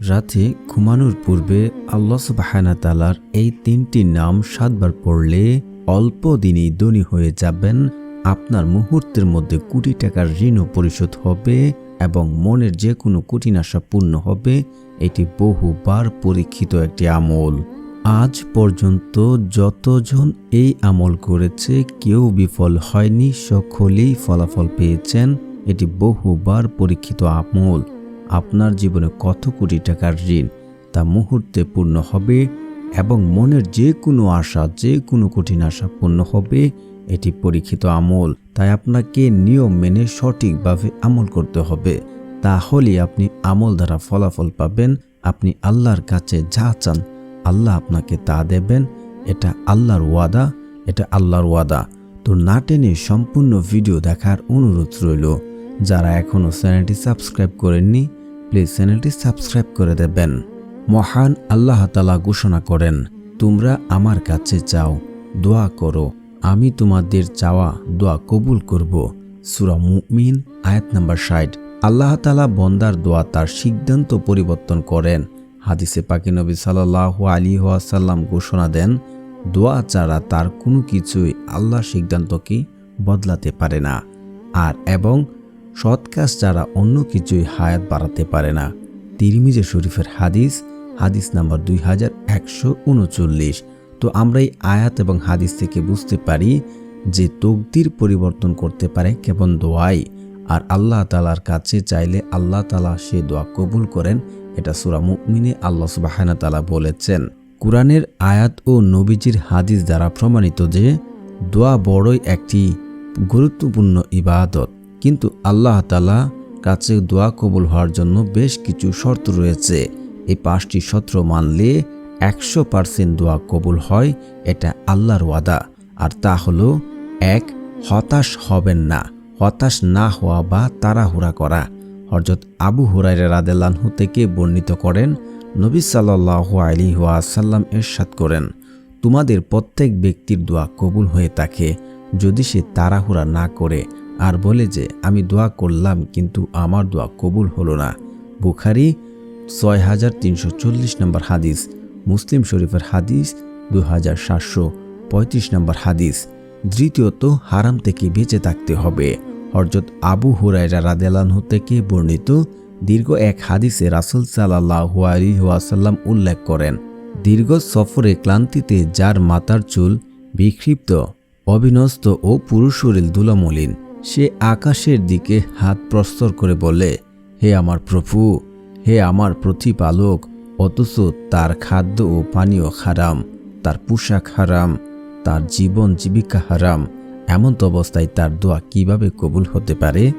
রাতে ঘুমানোর পূর্বে আল্লাহ সুবাহানা তালার এই তিনটি নাম সাতবার পড়লে অল্প দিনেই ধনী হয়ে যাবেন। আপনার মুহূর্তের মধ্যে কোটি টাকার ঋণও পরিশোধ হবে এবং মনের যে কোনো কঠিন আশা পূর্ণ হবে। এটি বহুবার পরীক্ষিত একটি আমল। আজ পর্যন্ত যতজন এই আমল করেছে, কেউ বিফল হয়নি, সকলেই ফলাফল পেয়েছেন। এটি বহুবার পরীক্ষিত আমল। আপনার জীবনে কত কোটি টাকার ঋণ তা মুহূর্তে পূর্ণ হবে এবং মনের যে কোনো আশা, যে কোনো কঠিন আশা পূর্ণ হবে। এটি পরীক্ষিত আমল, তাই আপনাকে নিয়ম মেনে সঠিকভাবে আমল করতে হবে। তাহলে আপনি আমল দ্বারা ফলাফল পাবেন। আপনি আল্লাহর কাছে যা চান, আল্লাহ আপনাকে তা দেবেন। এটা আল্লাহর ওয়াদা, এটা আল্লাহর ওয়াদা। তো না টেনে সম্পূর্ণ ভিডিও দেখার অনুরোধ রইল। যারা এখনও চ্যানেলটি সাবস্ক্রাইব করেননি, প্লিজ চ্যানেলটি সাবস্ক্রাইব করে দেবেন। মহান আল্লাহ তালা ঘোষণা করেন, তোমরা আমার কাছে চাও, দোয়া করো, আমি তোমাদের চাওয়া, দোয়া কবুল করব। সুরা মুমিন, আয়াত নাম্বার ষাট। আল্লাহ তালা বন্দার দোয়া তার সিদ্ধান্ত পরিবর্তন করেন। হাদিসে পাকি নবী সাল্লাহ আলী ওয়াসাল্লাম ঘোষণা দেন, দোয়া ছাড়া তার কোনো কিছুই আল্লাহ সিদ্ধান্তকে বদলাতে পারে না। আর এবং সৎ কাজ ছাড়া অন্য কিছুই হায়াত বাড়াতে পারে না। তিরমিজে শরীফের হাদিস হাদিস নাম্বার দুই হাজার একশো উনচল্লিশ। তো আমরা এই আয়াত এবং হাদিস থেকে বুঝতে পারি যে তকদির পরিবর্তন করতে পারে কেবল দোয়াই। আর আল্লাহ তালার কাছে চাইলে আল্লাহ তালা সে দোয়া কবুল করেন, এটা সুরা মুমিনে আল্লাহ সুবাহানা তালা বলেছেন। কোরআনের আয়াত ও নবীজির হাদিস দ্বারা প্রমাণিত যে দোয়া বড়ই একটি গুরুত্বপূর্ণ ইবাদত। কিন্তু আল্লাহ তালা কাছে দোয়া কবুল হওয়ার জন্য বেশ কিছু শর্ত রয়েছে। এই পাঁচটি সত্র মানলে একশো পার্সেন্ট দোয়া কবুল হয়, এটা আল্লাহর ওয়াদা। আর তা হলো, এক, হতাশ হবেন না। হতাশ না হওয়া বা তাড়াহুড়া করা। হরজত আবু হুরাইরা রাদেলানহু থেকে বর্ণিত করেন, নবী সাল্লাহ আলী ওয়াসাল্লাম এরশাদ করেন, তোমাদের প্রত্যেক ব্যক্তির দোয়া কবুল হয়ে থাকে। যদি সে তাড়াহুড়া না করে আর বলে যে, আমি দোয়া করলাম, কিন্তু আমার দোয়া কবুল হলো না। বুখারি ছয় হাজার তিনশো চল্লিশ নম্বর হাদিস, মুসলিম শরীফের হাদিস দু হাজার সাতশো পঁয়ত্রিশ নম্বর হাদিস। দ্বিতীয়ত, হারাম থেকে বেঁচে থাকতে হবে। হরজত আবু হুরাইরা রাদেলানহু থেকে বর্ণিত দীর্ঘ এক হাদিসে রাসুল সাল্লাহ আলী উল্লেখ করেন, দীর্ঘ সফরে ক্লান্তিতে যার মাতার চুল বিক্ষিপ্ত, অবিনস্ত ও পুরুষ শরীর দুলামলিন সে আকাশের দিকে হাত প্রস্তর করে বলে, হে আমার প্রভু, হে আমার প্রতিপালক, অথচ তার খাদ্য ও পানীয় হারাম, তার পোশাক হারাম, তার জীবন জীবিকা হারাম, এমন তো অবস্থায় তার দোয়া কীভাবে কবুল হতে পারে?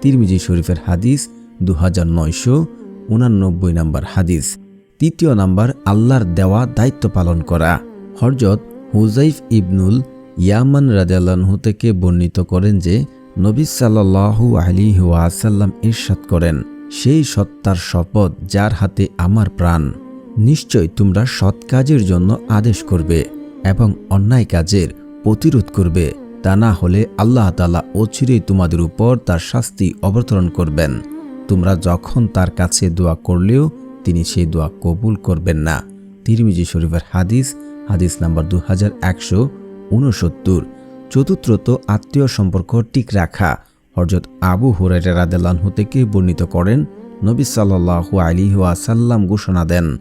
তিরমিজি শরীফের হাদিস দু হাজার নয়শো উনানব্বই নম্বর হাদিস। তৃতীয় নাম্বার, আল্লাহর দেওয়া দায়িত্ব পালন করা। হরজত হুজাইফ ইবনুল ইয়ামান রাজাল্লাহু থেকে বর্ণিত করেন যে, নবী সাল্লাহু আলী ওয়াসাল্লাম ইরশাদ করেন, সেই সত্তার শপথ যার হাতে আমার প্রাণ। নিশ্চয় তোমরা সৎ কাজের জন্য আদেশ করবে এবং অন্যায় কাজের প্রতিরোধ করবে, তা না হলে আল্লাহ তালা অচিরেই তোমাদের উপর তার শাস্তি অবতরণ করবেন। তোমরা যখন তার কাছে দোয়া করলেও তিনি সেই দোয়া কবুল করবেন না। তিরমিজি শরীফের হাদিস হাদিস নাম্বার দু হাজার একশো উনসত্তর চতুর্থত আত্মীয় সম্পর্ক ঠিক রাখা হরজত আবু হুরাইরা রাদেলানহু থেকে বর্ণিত করেন, নবী সাল্লাহু আলী ওয়াসাল্লাম ঘোষণা দেন,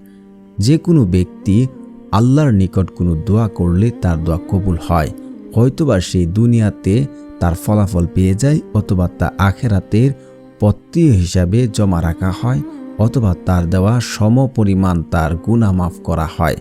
যে কোনো ব্যক্তি আল্লাহর নিকট কোনো দোয়া করলে তার দোয়া কবুল হয়। হয়তোবা সেই দুনিয়াতে তার ফলাফল পেয়ে যায় অথবা তা আখেরাতের পত্তীয় হিসাবে জমা রাখা হয় অথবা তার দেওয়া সম পরিমাণ তার গুণা মাফ করা হয়।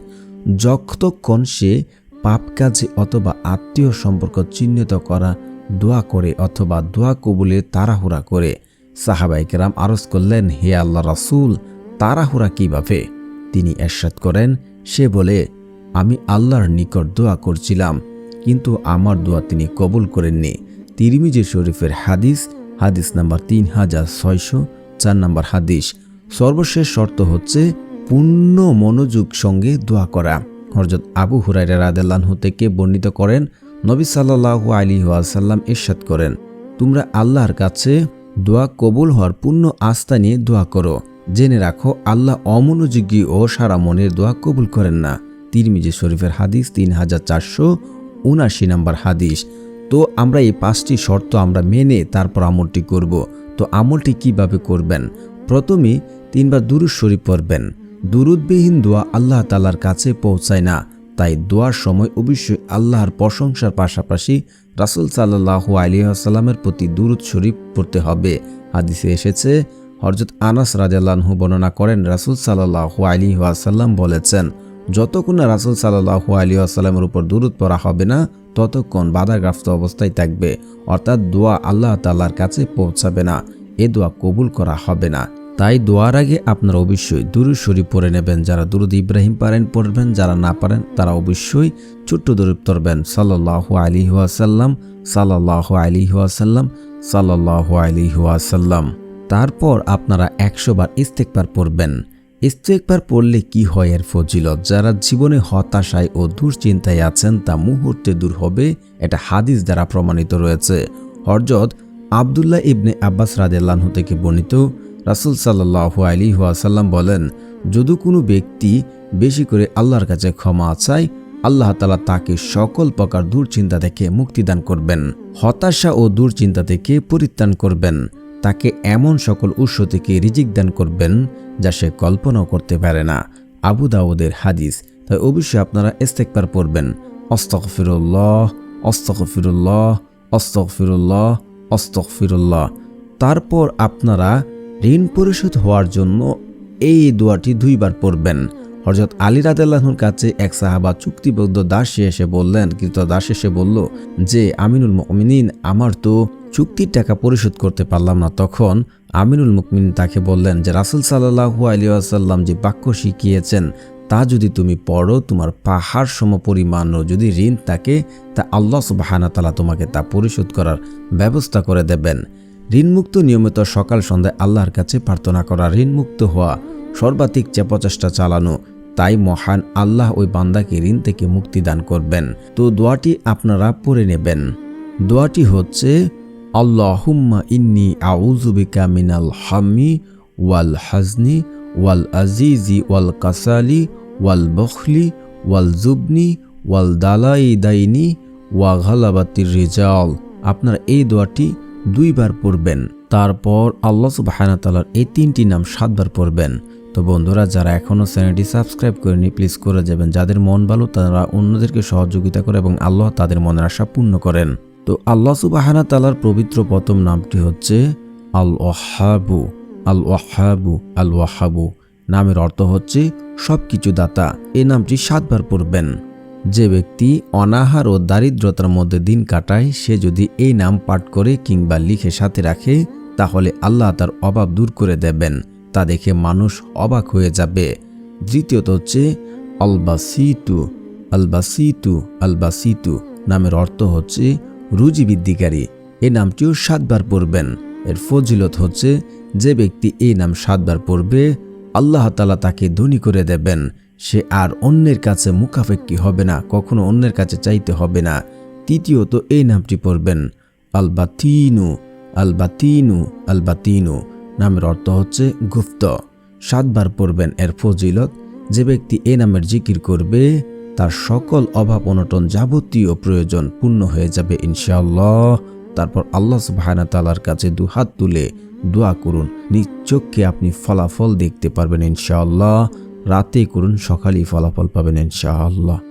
যতক্ষণ সে পাপ কাজে অথবা আত্মীয় সম্পর্ক চিহ্নিত করা, দোয়া করে অথবা দোয়া কবুলে তাড়াহুড়া করে। সাহাবাইকেরাম আরজ করলেন, হে আল্লাহ রাসুল, তাড়াহুড়া কীভাবে? তিনি এরশাদ করেন, সে বলে, আমি আল্লাহর নিকট দোয়া করছিলাম, কিন্তু আমার দোয়া তিনি কবুল করেননি। তিরমিজি শরীফের হাদিস হাদিস নাম্বার তিন হাজার ছয়শো চার নম্বর হাদিস। সর্বশেষ শর্ত হচ্ছে, পূর্ণ মনোযোগ সঙ্গে দোয়া করা। হরজত আবু হুরাইরা রাদেল্লাহু থেকে বর্ণিত করেন, নবী সাল্লাহ আলী ওয়াসাল্লাম ইরশাদ করেন, তোমরা আল্লাহর কাছে দোয়া কবুল হওয়ার পূর্ণ আস্থা নিয়ে দোয়া করো। জেনে রাখো, আল্লাহ অমনোযোগী ও সারা মনের দোয়া কবুল করেন না। তিরমিজি শরীফের হাদিস তিন হাজার চারশো উনাশি নম্বর হাদিস, তো আমরা এই পাঁচটি শর্ত আমরা মেনে তারপর আমলটি করব। তো আমলটি কীভাবে করবেন? প্রথমে তিনবার দুরুদ শরীফ পড়বেন। দুরুদবিহীন দোয়া আল্লাহ তালার কাছে পৌঁছায় না। তাই দোয়ার সময় অবশ্যই আল্লাহর প্রশংসার পাশাপাশি রাসুল সাল্লাহ আলিয়াসাল্লামের প্রতি দুরুদ শরীফ পড়তে হবে। হাদিসে এসেছে হরজত আনাস রাজাল্লাহু বর্ণনা করেন, রাসুল সাল্লাহ আলী ওয়াসাল্লাম বলেছেন, যতক্ষণ না রাসুল সাল্লাহ আলী আসাল্লামের উপর দূরত পড়া হবে না, ততক্ষণ বাধাগ্রাস্ত অবস্থায় থাকবে। অর্থাৎ দোয়া আল্লাহ তাল্লার কাছে পৌঁছাবে না। এ দোয়া কবুল করা হবে না। তাই দোয়ার আগে আপনারা অবশ্যই দুরুদ শরীফ পড়ে নেবেন। যারা দুরুদ ইব্রাহিম পারেন, পড়বেন, যারা না পারেন, তারা অবশ্যই ছোট্ট দরুদ পড়বেন। সাল্লাহ আলী ওয়াসাল্লাম সাল্লাহ আলী ওয়াসাল্লাম সাল্লাহ আলী ওয়াসাল্লাম। তারপর আপনারা একশো বার ইস্তেকবার পড়বেন। ইস্তেকবার পড়লে কি হয় এর ফজিলত? যারা জীবনে হতাশায় ও দুশ্চিন্তায় আছেন, তা মুহূর্তে দূর হবে। এটা হাদিস দ্বারা প্রমাণিত রয়েছে। হরজত আবদুল্লাহ ইবনে আব্বাস রাদেল্লাহ থেকে বর্ণিত রাসুল সাল্লাহ আলী ওয়াসাল্লাম বলেন, যদি কোনো ব্যক্তি বেশি করে আল্লাহর কাছে ক্ষমা চায়, আল্লাহ তালা তাকে সকল প্রকার দুশ্চিন্তা থেকে মুক্তিদান করবেন, হতাশা ও দুশ্চিন্তা থেকে পরিত্রাণ করবেন, তাকে এমন সকল উৎস থেকে রিজিক দান করবেন যা সে কল্পনাও করতে পারে না। আবু দাউদের হাদিস। তাই অবশ্যই আপনারা ইস্তেকবার পড়বেন। অস্তকফিরুল্লাহ অস্তকফিরুল্লাহ অস্তকফিরুল্লাহ অস্তকফিরুল্লাহ তারপর আপনারা ঋণ পরিশোধ হওয়ার জন্য এই দোয়াটি দুইবার পড়বেন। হরজত আলী রাদাল্লাহর কাছে এক সাহাবা চুক্তিবদ্ধ দাসী এসে বললেন, কিন্তু দাস এসে বলল, যে আমিনুল মমিনিন, আমার তো চুক্তির টাকা পরিশোধ করতে পারলাম না। তখন আমিনুল মুকমিন তাকে বললেন, যে রাসুল সাল্লাহু আলী আসাল্লাম যে বাক্য শিখিয়েছেন, তা যদি তুমি পড়ো, তোমার পাহাড় সম পরিমাণও যদি ঋণ থাকে, তা আল্লাহ সুবাহানা তালা তোমাকে তা পরিশোধ করার ব্যবস্থা করে দেবেন। ঋণমুক্ত নিয়মিত সকাল সন্ধ্যায় আল্লাহর কাছে প্রার্থনা করা, ঋণমুক্ত হওয়া সর্বাধিক চেপচেষ্টা চালানো, তাই মহান আল্লাহ ওই বান্দাকে ঋণ থেকে মুক্তি দান করবেন। তো দোয়াটি আপনারা পড়ে নেবেন। দোয়াটি হচ্ছে, আল্লাহুম্মা ইন্নি আউজুবিকা মিনাল হামি ওয়াল হাজনি ওয়াল আজিজি ওয়াল কাসালি ওয়াল বখলি ওয়াল জুবনি ওয়াল দালাই দাইনি ওয়া ঘালাবাতির রিজাল। আপনারা এই দোয়াটি দুইবার পড়বেন। তারপর আল্লাহ সুবাহানাতালার এই তিনটি নাম সাতবার পড়বেন। তো বন্ধুরা, যারা এখনও চ্যানেলটি সাবস্ক্রাইব করেনি প্লিজ করে যাবেন। যাদের মন ভালো, তারা অন্যদেরকে সহযোগিতা করে এবং আল্লাহ তাদের মনের আশা পূর্ণ করেন। তো আল্লাহ সুবাহানা তালার পবিত্র প্রথম নামটি হচ্ছে আল ওয়াহাবু আল ওয়াহাবু আল ওয়াহাবু নামের অর্থ হচ্ছে সব কিছু দাতা। এই নামটি সাতবার পড়বেন। যে ব্যক্তি অনাহার ও দারিদ্রতার মধ্যে দিন কাটায়, সে যদি এই নাম পাঠ করে কিংবা লিখে সাথে রাখে, তাহলে আল্লাহ তার অভাব দূর করে দেবেন, তা দেখে মানুষ অবাক হয়ে যাবে। দ্বিতীয়ত হচ্ছে আলবাসিটু আলবাসিটু আলবাসিটু নামের অর্থ হচ্ছে রুজি বৃদ্ধিকারী এই নামটিও সাতবার পড়বেন। এর ফজিলত হচ্ছে, যে ব্যক্তি এই নাম সাতবার পড়বে, আল্লাহ তালা তাকে ধনী করে দেবেন। সে আর অন্যের কাছে মুখাফেক্কি হবে না, কখনো অন্যের কাছে চাইতে হবে না। তৃতীয়ত এই নামটি পড়বেন, আলবাতিনু আলবাতিনু আলবাতিনু নামের অর্থ হচ্ছে গুপ্ত। সাতবার পড়বেন এর ফজিলত, যে ব্যক্তি এ নামের জিকির করবে, তার সকল অভাব অনটন যাবতীয় প্রয়োজন পূর্ণ হয়ে যাবে ইনশাআল্লাহ। তারপর আল্লাহ সুবাহানা তালার কাছে দুহাত তুলে দোয়া করুন, নিজ চোখকে আপনি ফলাফল দেখতে পারবেন ইনশাআল্লাহ। রাতে করুন সকালেই ফলাফল পাবেন ইনশাআল্লাহ।